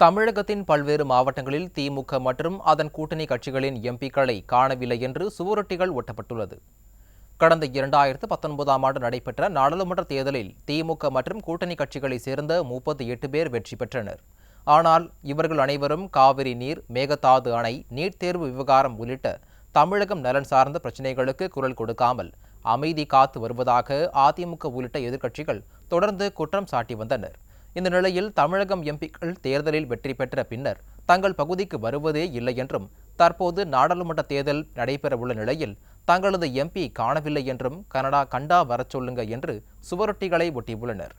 தமிழகத்தின் பல்வேறு மாவட்டங்களில் திமுக மற்றும் அதன் கூட்டணி கட்சிகளின் எம்பிக்களை காணவில்லை என்று சுவரொட்டிகள் ஒட்டப்பட்டுள்ளது. கடந்த இரண்டாயிரத்து பத்தொன்பதாம் ஆண்டு நடைபெற்ற நாடாளுமன்ற தேர்தலில் திமுக மற்றும் கூட்டணி கட்சிகளைச் சேர்ந்த முப்பத்தி எட்டு பேர் வெற்றி பெற்றனர். ஆனால் இவர்கள் அனைவரும் காவிரி நீர் மேகதாது அணை நீட் தேர்வு விவகாரம் உள்ளிட்ட தமிழகம் நலன் சார்ந்த பிரச்சினைகளுக்கு குரல் கொடுக்காமல் அமைதி காத்து வருவதாக அதிமுக உள்ளிட்ட எதிர்க்கட்சிகள் தொடர்ந்து குற்றம் சாட்டி வந்தனர். இந்த நிலையில் தமிழகம் எம்பிக்கள் தேர்தலில் வெற்றி பெற்ற பின்னர் தங்கள் பகுதிக்கு வருவதே இல்லை என்றும் தற்போது நாடாளுமன்ற தேர்தல் நடைபெறவுள்ள நிலையில் தங்களது எம்பி காணவில்லை என்றும் கனடா கண்டா வரச் சொல்லுங்க என்று சுவரொட்டிகளை ஒட்டியுள்ளனர்.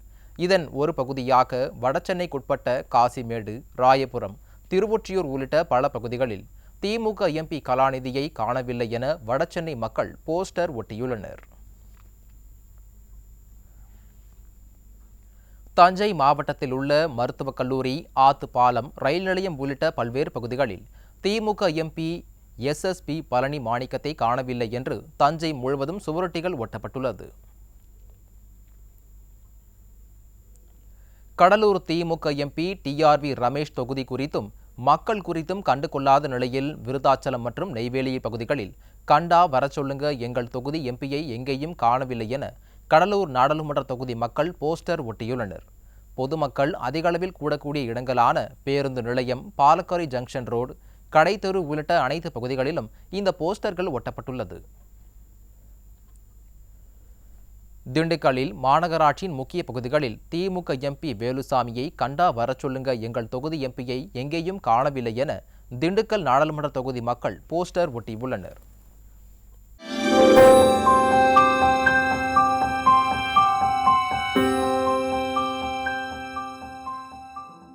இதன் ஒரு பகுதியாக வடசென்னைக்குட்பட்ட காசிமேடு ராயபுரம் திருவொற்றியூர் உள்ளிட்ட பல பகுதிகளில் திமுக எம்பி கலாநிதியை காணவில்லை என வடசென்னை மக்கள் போஸ்டர் ஒட்டியுள்ளனர். தஞ்சை மாவட்டத்தில் உள்ள மருத்துவக் கல்லூரி ஆத்து பாலம் ரயில் நிலையம் உள்ளிட்ட பல்வேறு பகுதிகளில் திமுக எம்பி எஸ்எஸ்பி பழனி மாணிக்கத்தை காணவில்லை என்று தஞ்சை முழுவதும் சுவரொட்டிகள் ஒட்டப்பட்டுள்ளது. கடலூர் திமுக எம்பி டிஆர்வி ரமேஷ் தொகுதி குறித்தும் மக்கள் குறித்தும் கண்டு கொள்ளாத நிலையில் விருதாச்சலம் மற்றும் நெய்வேலி பகுதிகளில் கண்டா வரச்சொல்லுங்க எங்கள் தொகுதி எம்பியை எங்கேயும் காணவில்லை என கடலூர் நாடாளுமன்ற தொகுதி மக்கள் போஸ்டர் ஒட்டியுள்ளனர். பொதுமக்கள் அதிகளவில் கூடக்கூடிய இடங்களான பேருந்து நிலையம் பாலக்கரை ஜங்ஷன் ரோடு கடைத்தெரு உள்ளிட்ட அனைத்து பகுதிகளிலும் இந்த போஸ்டர்கள் ஒட்டப்பட்டுள்ளது. திண்டுக்கல்லில் மாநகராட்சியின் முக்கிய பகுதிகளில் திமுக எம்பி வேலுசாமியை கண்டா வரச் சொல்லுங்க எங்கள் தொகுதி எம்பியை எங்கேயும் காணவில்லை என திண்டுக்கல் நாடாளுமன்ற தொகுதி மக்கள் போஸ்டர் ஒட்டியுள்ளனர்.